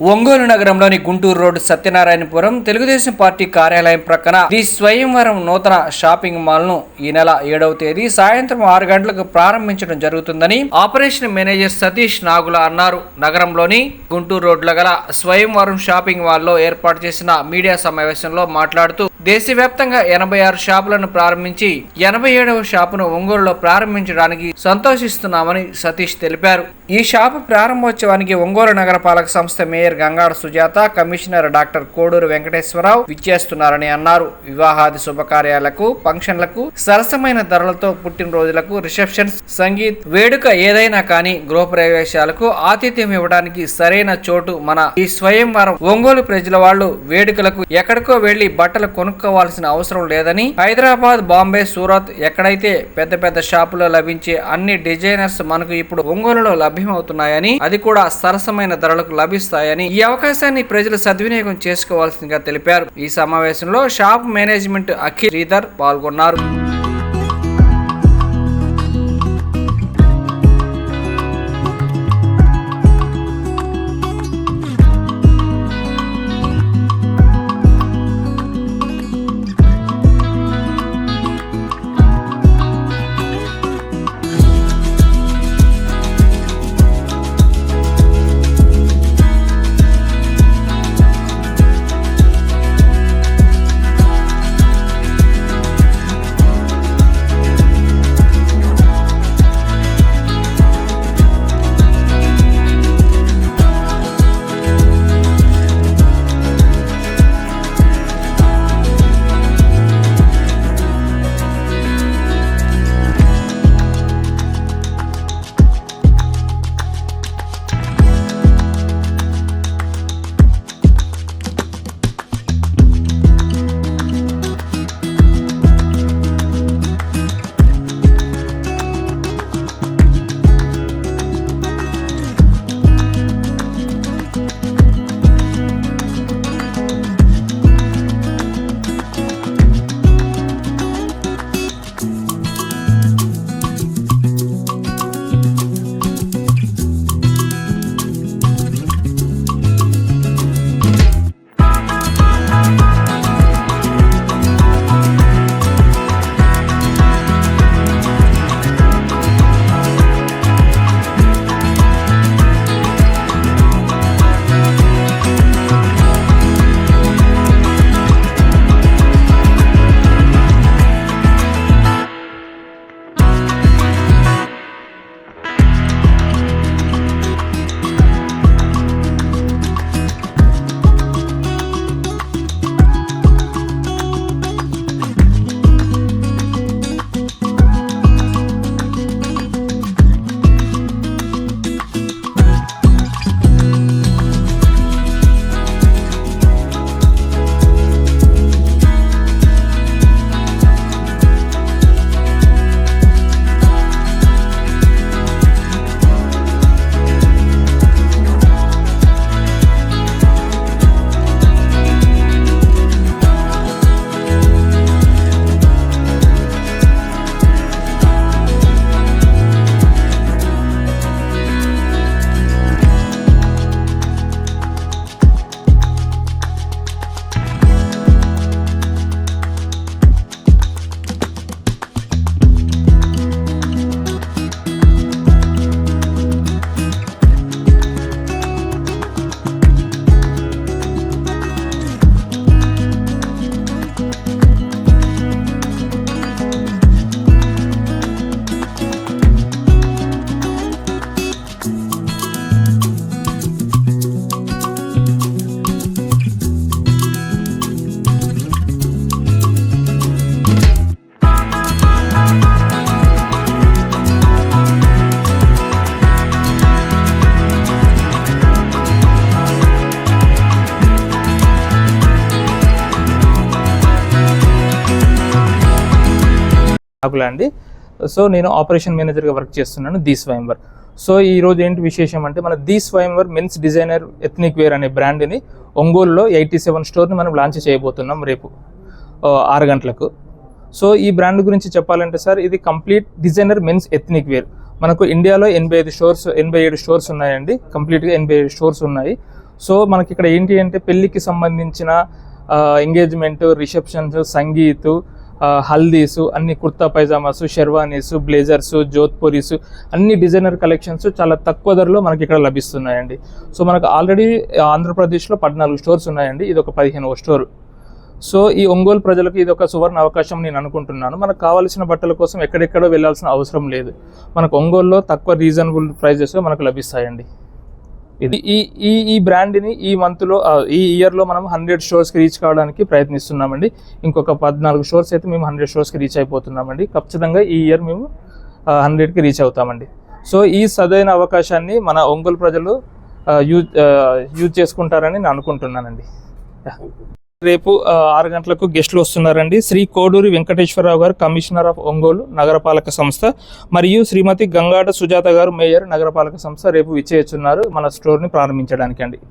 ఒంగోలు నగరంలోని Guntur road Satyanarayanapuram Telugu Desam party కార్యాలయం ప్రక్కన శ్రీ స్వయంవరం నూతన షాపింగ్ మాల్ను ఈ నెల ఏడవ తేదీ సాయంత్రం ఆరు గంటలకు ప్రారంభించడం జరుగుతుందని ఆపరేషన్ మేనేజర్ సతీష్ నాగుల అన్నారు. నగరంలోని గుంటూరు రోడ్ల గల స్వయంవరం షాపింగ్ మాల్లో ఏర్పాటు చేసిన మీడియా సమావేశంలో మాట్లాడుతూ దేశవ్యాప్తంగా ఎనభై ఆరు షాపులను ప్రారంభించి ఎనభై ఏడవ షాపును ఒంగోలులో ప్రారంభించడానికి సంతోషిస్తున్నామని సతీష్ తెలిపారు. ఈ షాపు ప్రారంభోత్సవానికి ఒంగోలు నగరపాలక సంస్థ mayor Gangada Sujatha commissioner doctor Koduru Venkateswara Rao విచ్చేస్తున్నారని అన్నారు. వివాహాది శుభకార్యాలకు ఫంక్షన్లకు సరసమైన ధరలతో పుట్టినరోజులకు రిసెప్షన్స్ సంగీత్ వేడుక ఏదైనా కానీ గృహప్రవేశాలకు ఆతిథ్యం ఇవ్వడానికి సరైన చోటు మన ఈ స్వయంవరం ఒంగోలు ప్రజల వాళ్ళు వేడుకలకు ఎక్కడికో వెళ్ళి బట్టలు కొనుక్కోవాల్సిన అవసరం లేదని హైదరాబాద్ బాంబే సూరత్ ఎక్కడైతే పెద్ద పెద్ద షాపులో లభించే అన్ని డిజైనర్స్ మనకు ఇప్పుడు ఒంగోలులో లభ్యమవుతున్నాయని అది కూడా సరసమైన ధరలకు లభిస్తాయని ఈ అవకాశాన్ని ప్రజలు సద్వినియోగం చేసుకోవాల్సిందిగా తెలిపారు. ఈ సమావేశంలో షాప్ మేనేజ్మెంట్ అఖిల్ శ్రీధర్ పాల్గొన్నారు. నాకులా అండి. సో నేను ఆపరేషన్ మేనేజర్గా వర్క్ చేస్తున్నాను ది స్వయంవర్. సో ఈ రోజు ఏంటి విశేషం అంటే మన the Swayamvar men's designer ethnic wear అనే బ్రాండ్ని ఒంగోలులో ఎయిటీ సెవెన్ స్టోర్ని మనం లాంచ్ చేయబోతున్నాం రేపు ఆరు గంటలకు. సో ఈ బ్రాండ్ గురించి చెప్పాలంటే సార్ ఇది complete designer men's ethnic wear. మనకు ఇండియాలో ఎనభై ఐదు స్టోర్స్ ఎనభై ఏడు స్టోర్స్ ఉన్నాయండి. కంప్లీట్గా ఎనభై ఏడు స్టోర్స్ ఉన్నాయి. సో మనకి ఇక్కడ ఏంటి అంటే పెళ్ళికి సంబంధించిన ఎంగేజ్మెంట్ రిసెప్షన్స్ సంగీత్ హల్దీస్ అన్ని కుర్తా పైజామాస్ షెర్వానీస్ బ్లేజర్స్ జోధ్పూరీస్ అన్ని డిజైనర్ కలెక్షన్స్ చాలా తక్కువ ధరలో మనకి ఇక్కడ లభిస్తున్నాయండి. సో మనకు ఆల్రెడీ ఆంధ్రప్రదేశ్లో పద్నాలుగు స్టోర్స్ ఉన్నాయండి. ఇది ఒక పదిహేనవ స్టోర్. సో ఈ ఒంగోలు ప్రజలకు ఇది ఒక సువర్ణ అవకాశం నేను అనుకుంటున్నాను. మనకు కావాల్సిన బట్టల కోసం ఎక్కడెక్కడో వెళ్ళాల్సిన అవసరం లేదు. మనకు ఒంగోలులో తక్కువ రీజనబుల్ ప్రైజెస్ మనకు లభిస్తాయండి. ఇది. ఈ ఈ ఈ బ్రాండ్ని ఈ మంత్లో ఈ ఇయర్లో మనం హండ్రెడ్ స్టోర్స్కి రీచ్ కావడానికి ప్రయత్నిస్తున్నామండి. ఇంకొక పద్నాలుగు స్టోర్స్ అయితే మేము హండ్రెడ్ స్టోర్స్కి రీచ్ అయిపోతున్నామండి. ఖచ్చితంగా ఈ ఇయర్ మేము హండ్రెడ్కి రీచ్ అవుతామండి. సో ఈ సదైన అవకాశాన్ని మన ఒంగోలు ప్రజలు యూజ్ యూజ్ చేసుకుంటారని నేను అనుకుంటున్నానండి. రేపు ఆరు గంటలకు గెస్టులు వస్తున్నారండి. శ్రీ కోడూరి వెంకటేశ్వరరావు గారు కమిషనర్ ఆఫ్ ఒంగోలు నగరపాలక సంస్థ మరియు శ్రీమతి గంగాట సుజాత గారు మేయర్ నగరపాలక సంస్థ రేపు విచ్చేయచ్చున్నారు. మన స్టోర్ని ప్రారంభించడానికి అండి